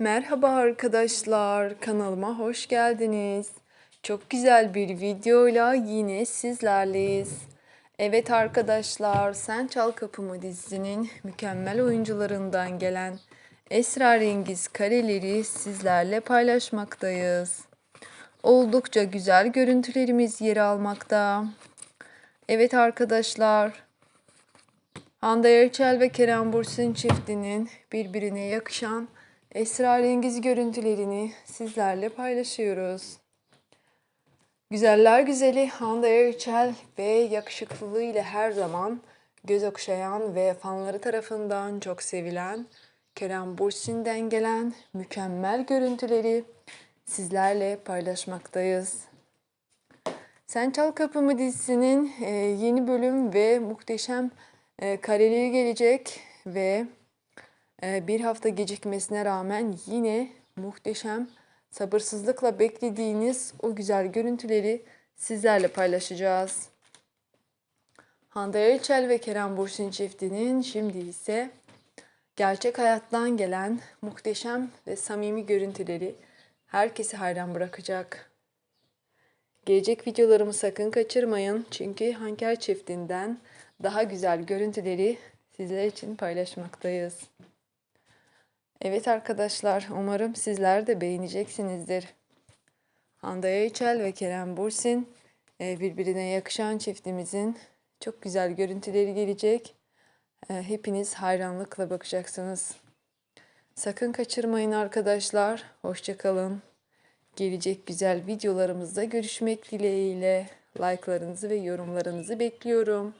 Merhaba arkadaşlar, kanalıma hoş geldiniz. Çok güzel bir videoyla yine sizlerleyiz. Evet arkadaşlar, Sen Çal Kapımı dizisinin mükemmel oyuncularından gelen esrarengiz kareleri sizlerle paylaşmaktayız. Oldukça güzel görüntülerimiz yer almakta. Evet arkadaşlar, Hande Erçel ve Kerem Bürsin çiftinin birbirine yakışan esrarengiz görüntülerini sizlerle paylaşıyoruz. Güzeller güzeli Hande Erçel ve yakışıklılığıyla her zaman göz okşayan ve fanları tarafından çok sevilen Kerem Bürsin'den gelen mükemmel görüntüleri sizlerle paylaşmaktayız. Sen Çal Kapımı dizisinin e, yeni bölüm ve muhteşem e, kareleri gelecek ve bir hafta gecikmesine rağmen yine muhteşem sabırsızlıkla beklediğiniz o güzel görüntüleri sizlerle paylaşacağız. Hande Erçel ve Kerem Bürsin çiftinin şimdi ise gerçek hayattan gelen muhteşem ve samimi görüntüleri herkesi hayran bırakacak. Gelecek videolarımı sakın kaçırmayın. Çünkü Hanker çiftinden daha güzel görüntüleri sizler için paylaşmaktayız. Evet arkadaşlar, umarım sizler de beğeneceksinizdir. Hande Erçel ve Kerem Bürsin e, birbirine yakışan çiftimizin çok güzel görüntüleri gelecek. E, Hepiniz hayranlıkla bakacaksınız. Sakın kaçırmayın arkadaşlar. Hoşçakalın. Gelecek güzel videolarımızda görüşmek dileğiyle. Like'larınızı ve yorumlarınızı bekliyorum.